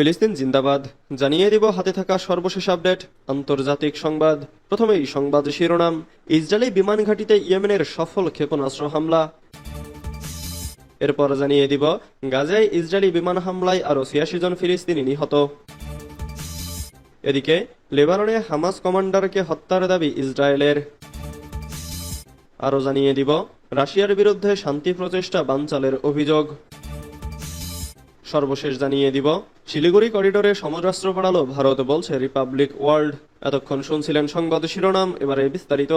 ফিলিস্তিন জিন্দাবাদ। জানিয়ে দিব হাতে থাকা সর্বশেষ আপডেট, আন্তর্জাতিক সংবাদ। প্রথমেই সংবাদ শিরোনাম, ইসরায়েলি বিমান ঘাঁটিতে ইয়েমেনের সফল ক্ষেপণাস্ত্র হামলা। এরপর জানিয়ে দিব, গাজায় ইসরায়েলি বিমান হামলায় আরও ছিয়াশি জন ফিলিস্তিনি নিহত। এদিকে, লেবাননে হামাস কমান্ডারকে হত্যার দাবি ইসরায়েলের। আরও জানিয়ে দিব, রাশিয়ার বিরুদ্ধে শান্তি প্রচেষ্টা বানচালের অভিযোগ। সর্বশেষ জানিয়ে দিব। শিলিগুড়ি করিডোরে সমরাস্ত্র বাড়ালো ভারত বলছে রিপাবলিক ওয়ার্ল্ড এতক্ষণ শুনছিলেন সংবাদ শিরোনাম, এবারে বিস্তারিত।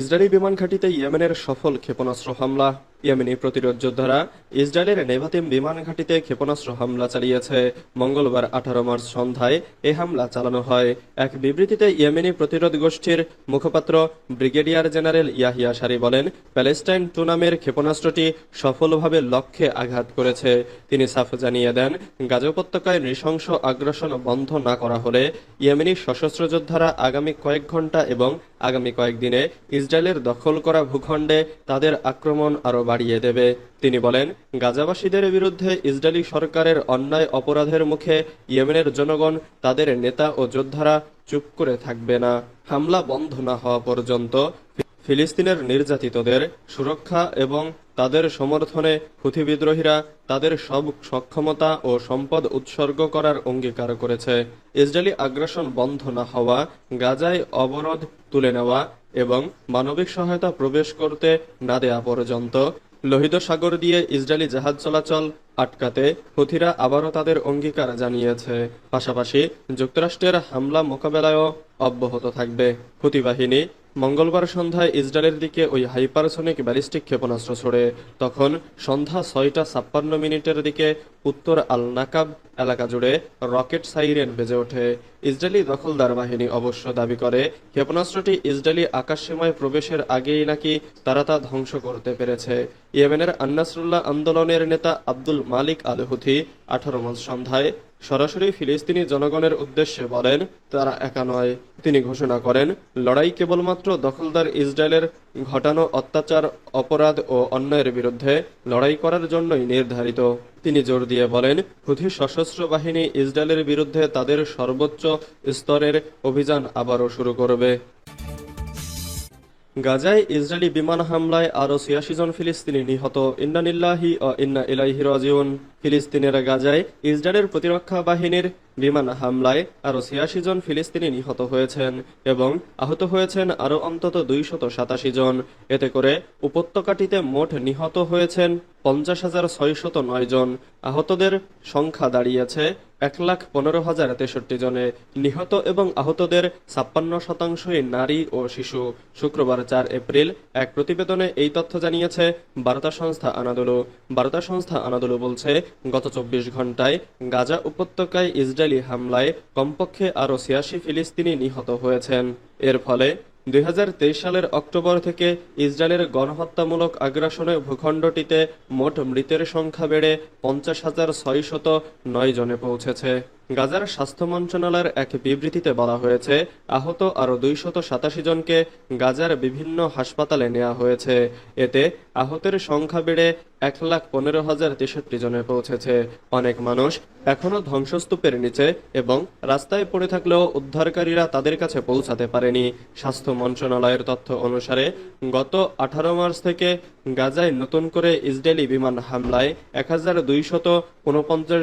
ইসরায়েলি বিমান ঘাঁটিতে ইয়েমেনের সফল ক্ষেপণাস্ত্র হামলা। ইয়েমেনি প্রতিরোধ যোদ্ধারা ইসরায়েলের নেভাতিম বিমান ঘাঁটিতে ক্ষেপণাস্ত্র হামলা চালিয়েছে। মঙ্গলবার আঠারো মার্চ সন্ধ্যায় এই হামলা চালানো হয়। এক বিবৃতিতে ইয়েমেনি প্রতিরোধ গোষ্ঠীর মুখপাত্র ব্রিগেডিয়ার জেনারেল ইয়াহিয়া সারি বলেন, প্যালেস্টাইন টু নামের ক্ষেপণাস্ত্রটি সফলভাবে লক্ষ্যে আঘাত করেছে। তিনি সাফ জানিয়ে দেন, গাজা উপত্যকায় নৃশংস আগ্রাসন বন্ধ না করা হলে ইয়েমেনি সশস্ত্র যোদ্ধারা আগামী কয়েক ঘণ্টা এবং আগামী কয়েকদিনে ইসরায়েলের দখল করা ভূখণ্ডে তাদের আক্রমণ আরও বাড়িয়ে দেবে। তিনি বলেন, গাজাবাসীদের বিরুদ্ধে ইসরায়েলি সরকারের অন্যায় অপরাধের মুখে ইয়েমেনের জনগণ, তাদের নেতা ও যোদ্ধারা চুপ করে থাকবে না। হামলা বন্ধ না হওয়া পর্যন্ত ফিলিস্তিনের নির্যাতিতদের সুরক্ষা এবং তাদের সমর্থনে হুথি বিদ্রোহীরা তাদের সব সক্ষমতা ও সম্পদ উৎসর্গ করার অঙ্গীকার করেছে। ইসরায়েলি আগ্রাসন বন্ধ না হওয়া, গাজায় অবরোধ তুলে নেওয়া এবং মানবিক সহায়তা প্রবেশ করতে না দেয়া পর্যন্ত লোহিত সাগর দিয়ে ইসরায়েলি জাহাজ চলাচল আটকাতে হুথিরা আবারও তাদের অঙ্গীকার জানিয়েছে। পাশাপাশি যুক্তরাষ্ট্রের হামলা মোকাবেলায়ও অব্যাহত থাকবে। হুতি বাহিনী মঙ্গলবার সন্ধ্যায় ইসরায়েলের দিকে ওই হাইপারসনিক ব্যালিস্টিক ক্ষেপণাস্ত্র ছড়ে। তখন সন্ধ্যা ছয়টা ছাপ্পান্ন মিনিটের দিকে উত্তর আল নাকাব এলাকা জুড়ে রকেট সাইরেন বেজে ওঠে। ইসরায়েলি দখলদার বাহিনী অবশ্য দাবি করে, ক্ষেপণাস্ত্রটি ইসরায়েলি আকাশসীমায় প্রবেশের আগেই নাকি তারা তা ধ্বংস করতে পেরেছে। ইয়েমেনের আন্নাসরুল্লাহ আন্দোলনের নেতা আব্দুল মালিক আল হুথি আঠারো মাস সন্ধ্যায় সরাসরি ফিলিস্তিনি জনগণের উদ্দেশ্যে বলেন, তারা একা নয়। তিনি ঘোষণা করেন, লড়াই কেবলমাত্র দখলদার ইসরায়েলের ঘটানো অত্যাচার, অপরাধ ও অন্যায়ের বিরুদ্ধে লড়াই করার জন্যই নির্ধারিত। তিনি জোর দিয়ে বলেন হুথি সশস্ত্র বাহিনী ইসরায়েলের বিরুদ্ধে তাদের সর্বোচ্চ স্তরের অভিযান আবারও শুরু করবে। গাজায় ইসরায়েলি বিমান হামলায় আরও ছিয়াশি জন ফিলিস্তিনি নিহত। ইন্নানিল্লাহি ও ইন্না ইলাইহি রাজিউন। ফিলিস্তিনের গাজায় ইসরায়েলের প্রতিরক্ষা বাহিনীর বিমান হামলায় আরও ছিয়াশি জন ফিলিস্তিনি নিহত হয়েছেন এবং আহত হয়েছেন আরও অন্তত দুইশত জন। এতে করে উপত্যকাটিতে মোট নিহত হয়েছেন পঞ্চাশ হাজার ছয়শত নয় জন। আহতদের সংখ্যা দাঁড়িয়েছে এক লাখ পনেরো হাজার তেষট্টি জনে। নিহত এবং আহতদের ছাপ্পান্ন শতাংশই নারী ও শিশু। শুক্রবার চার এপ্রিল এক প্রতিবেদনে এই তথ্য জানিয়েছে বার্তা সংস্থা আনাদুলু। বার্তা সংস্থা আনাদুলু বলছে, গত চব্বিশ ঘন্টায় গাজা উপত্যকায় ইসরায়েলি হামলায় কমপক্ষে আরও ছিয়াশি ফিলিস্তিনি নিহত হয়েছেন। এর ফলে দুই হাজার তেইশ সালের অক্টোবর থেকে ইসরায়েলের গণহত্যামূলক আগ্রাসনে ভূখণ্ডটিতে মোট মৃতের সংখ্যা বেড়ে পঞ্চাশ হাজার ছয়শত নয় জনে পৌঁছেছে। গাজার স্বাস্থ্য মন্ত্রণালয়ের এক বিবৃতিতে বলা হয়েছে, আহত আরও দুইশত সাতাশি জনকে গাজার বিভিন্ন হাসপাতালে নেওয়া হয়েছে। এতে আহতের সংখ্যা বেড়ে এক লাখ পনেরো হাজার তেষট্টি জনে পৌঁছেছে। অনেক মানুষ এখনও ধ্বংসস্তূপের নিচে এবং রাস্তায় পড়ে থাকলেও উদ্ধারকারীরা তাদের কাছে পৌঁছাতে পারেনি। স্বাস্থ্য মন্ত্রণালয়ের তথ্য অনুসারে, গত আঠারো মার্চ থেকে গাজায় নতুন করে ইসরায়েলি বিমান হামলায় এক হাজার দুইশত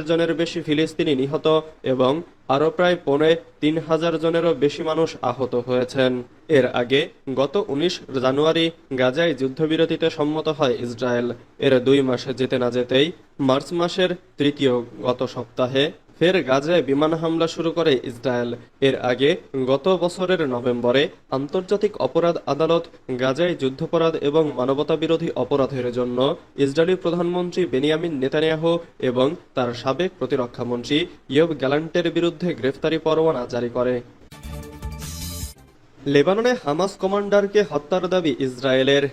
জনের বেশি ফিলিস্তিনি নিহত এবং আরও প্রায় পৌনে তিন হাজার জনেরও বেশি মানুষ আহত হয়েছেন। এর আগে গত উনিশ জানুয়ারি গাজায় যুদ্ধবিরতিতে সম্মত হয় ইসরায়েল। এর দুই মাসে যেতে না যেতেই মার্চ মাসের তৃতীয় গত সপ্তাহে ফের গাজায় বিমান হামলা শুরু করে ইসরায়েল। এর আগে গত বছরের নভেম্বরে আন্তর্জাতিক অপরাধ আদালত গাজায় যুদ্ধাপরাধ এবং মানবতাবিরোধী অপরাধের জন্য ইসরায়েলি প্রধানমন্ত্রী বেনিয়ামিন নেতানিয়াহু এবং তার সাবেক প্রতিরক্ষামন্ত্রী ইয়ব গ্যালান্টের বিরুদ্ধে গ্রেফতারি পরোয়ানা জারি করে। লেবাননে হামাস কমান্ডারকে হত্যার দাবি ইসরায়েলের।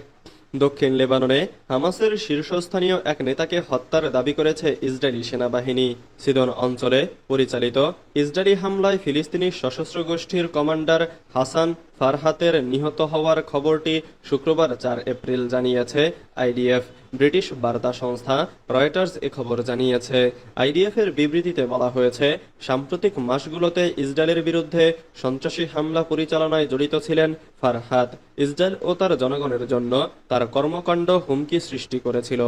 দক্ষিণ লেবাননে হামাসের শীর্ষস্থানীয় এক নেতাকে হত্যার দাবি করেছে ইসরায়েলি সেনাবাহিনী। সিদন অঞ্চলে পরিচালিত ইসরায়েলি হামলায় ফিলিস্তিনি সশস্ত্র গোষ্ঠীর কমান্ডার হাসান ফারহাতের নিহত হওয়ার খবরটি শুক্রবার চার এপ্রিল জানিয়েছে আইডিএফ। ব্রিটিশ বার্তা সংস্থা রয়টার্স এ খবর জানিয়েছে। আইডিএফ এর বিবৃতিতে বলা হয়েছে, সাম্প্রতিক মাসগুলোতে ইসরায়েলের বিরুদ্ধে সন্ত্রাসী হামলা পরিচালনায় জড়িত ছিলেন ফারহাত। ইসরায়েল ও তার জনগণের জন্য তার কর্মকাণ্ড হুমকি সৃষ্টি করেছিল।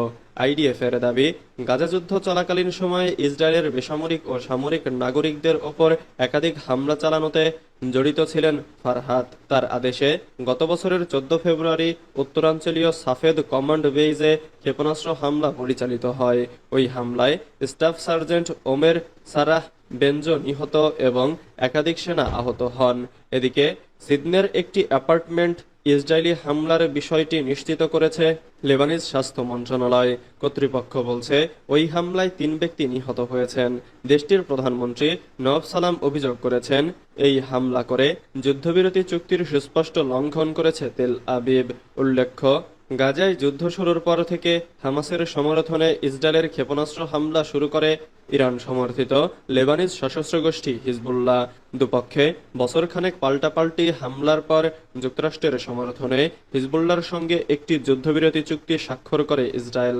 আইডিএফ এর দাবি, গাজা যুদ্ধ চলাকালীন সময়ে ইসরায়েলের বেসামরিক ও সামরিক নাগরিকদের ওপর একাধিক হামলা চালানোতে জড়িত ছিলেন ফারহাদ তার আদেশে গত বছরের চোদ্দ ফেব্রুয়ারি উত্তরাঞ্চলীয় সাফেদ কমান্ড বেইজে ক্ষেপণাস্ত্র হামলা পরিচালিত হয়। ওই হামলায় staff sergeant Omer Sarah Benjo নিহত এবং একাধিক সেনা আহত হন। এদিকে সিডনের একটি অ্যাপার্টমেন্ট ইসরায়েলি হামলার বিষয়টি নিশ্চিত করেছে লেবানিজ স্বাস্থ্য মন্ত্রণালয়। কর্তৃপক্ষ বলছে, ওই হামলায় তিন ব্যক্তি নিহত হয়েছেন। দেশটির প্রধানমন্ত্রী নব সালাম অভিযোগ করেছেন, এই হামলা করে যুদ্ধবিরতি চুক্তির সুস্পষ্ট লঙ্ঘন করেছে তেল আবিব। উল্লেখ্য গাজায় যুদ্ধ শুরুর পর থেকে হামাসের সমর্থনে ইসরায়েলের ক্ষেপণাস্ত্র হামলা শুরু করে ইরান সমর্থিত লেবানিজ সশস্ত্র গোষ্ঠী হিজবুল্লাহ। দুপক্ষে বছরখানেক পাল্টাপাল্টি হামলার পর যুক্তরাষ্ট্রের সমর্থনে হিজবুল্লাহর সঙ্গে একটি যুদ্ধবিরতি চুক্তি স্বাক্ষর করে ইসরায়েল।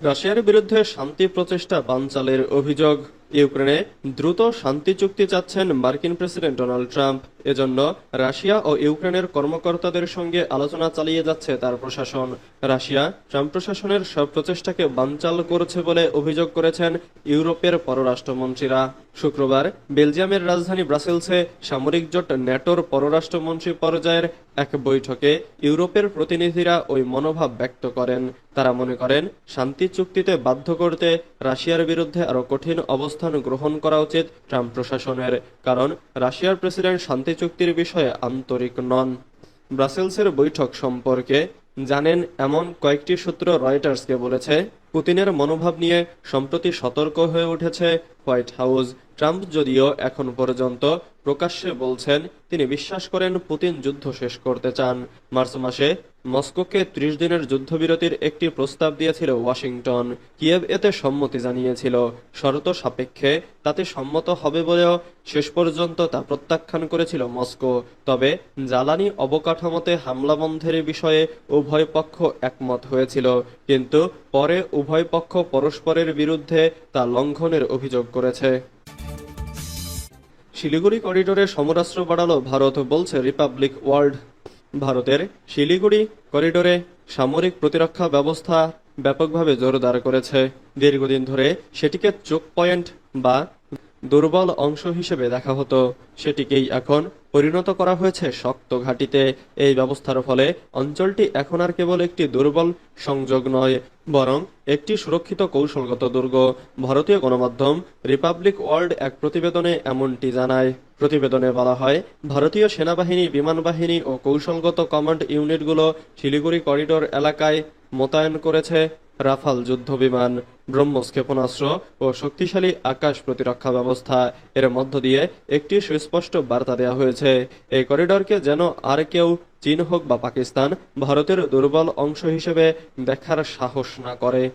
রাশিয়ার বিরুদ্ধে শান্তি প্রচেষ্টা বানচালের অভিযোগ। ইউক্রেনে দ্রুত শান্তি চুক্তি চাচ্ছেন মার্কিন প্রেসিডেন্ট ডোনাল্ড ট্রাম্প। এজন্য রাশিয়া ও ইউক্রেনের কর্মকর্তাদের সঙ্গে আলোচনা চালিয়ে যাচ্ছে তার প্রশাসন। রাশিয়া ট্রাম্প প্রশাসনের সব প্রচেষ্টাকে বানচাল করেছে বলে অভিযোগ করেছেন ইউরোপের পররাষ্ট্রমন্ত্রীরা। শুক্রবার বেলজিয়ামের রাজধানী ব্রাসেলসে সামরিক জোট ন্যাটোর পররাষ্ট্রমন্ত্রী পর্যায়ের এক বৈঠকে ইউরোপের প্রতিনিধিরা ওই মনোভাব ব্যক্ত করেন। তারা মনে করেন, শান্তি চুক্তিতে বাধ্য করতে রাশিয়ার বিরুদ্ধে আরও কঠিন অবস্থান গ্রহণ করা উচিত ট্রাম্প প্রশাসনের। কারণ, রাশিয়ার প্রেসিডেন্ট শান্তি চুক্তির বিষয়ে আন্তরিক নন। ব্রাসেলসের বৈঠক সম্পর্কে জানেন এমন কয়েকটি সূত্র রয়টার্সকে বলেছে পুতিনের মনোভাব নিয়ে সম্প্রতি সতর্ক হয়ে উঠেছে হোয়াইট হাউস। ট্রাম্প যদিও এখন পর্যন্ত প্রকাশ্যে বলছেন, তিনি বিশ্বাস করেন পুতিন যুদ্ধ শেষ করতে চান। মার্চ মাসে মস্কোকে ত্রিশ দিনের যুদ্ধবিরতির একটি প্রস্তাব দিয়েছিল ওয়াশিংটন। কিয়েভ এতে সম্মতি জানিয়েছিল। শর্ত সাপেক্ষে তাতে সম্মত হবে বলেও শেষ পর্যন্ত তা প্রত্যাখ্যান করেছিল মস্কো। তবে জ্বালানি অবকাঠামোতে হামলা বন্ধের বিষয়ে উভয় পক্ষ একমত হয়েছিল। কিন্তু পরে উভয় পক্ষ পরস্পরের বিরুদ্ধে তা লঙ্ঘনের অভিযোগ করেছে। শিলিগুড়ি করিডোরে সমরাস্ত্র বাড়ালো ভারত বলছে রিপাবলিক ওয়ার্ল্ড। ভারতের শিলিগুড়ি করিডোরে সামরিক প্রতিরক্ষা ব্যবস্থা ব্যাপকভাবে জোরদার করেছে। দীর্ঘদিন ধরে সেটিকে চোখ পয়েন্ট বা দুর্বল অংশ হিসেবে দেখা হতো। সেটিকেই এখন পরিণত করা হয়েছে শক্ত ঘাঁটিতে। এই ব্যবস্থার ফলে অঞ্চলটি এখন আর কেবল একটি দুর্বল সংযোগ নয়, বরং একটি সুরক্ষিত কৌশলগত দুর্গ। ভারতীয় গণমাধ্যম রিপাবলিক ওয়ার্ল্ড এক প্রতিবেদনে এমনটি জানায়। প্রতিবেদনে বলা হয়, ভারতীয় সেনাবাহিনী, বিমান বাহিনী ও কৌশলগত কমান্ড ইউনিটগুলো শিলিগুড়ি করিডোর এলাকায় মোতায়েন করেছে। রাফাল যুদ্ধ বিমান ব্রহ্মস ক্ষেপণাস্ত্র ও শক্তিশালী আকাশ প্রতিরক্ষা ব্যবস্থা। এর মধ্য দিয়ে একটি সুস্পষ্ট বার্তা দেওয়া হয়েছে। এই করিডরকে যেন আর কেউ চীন হোক বা পাকিস্তান, ভারতের দুর্বল অংশ হিসেবে দেখার সাহস না করে।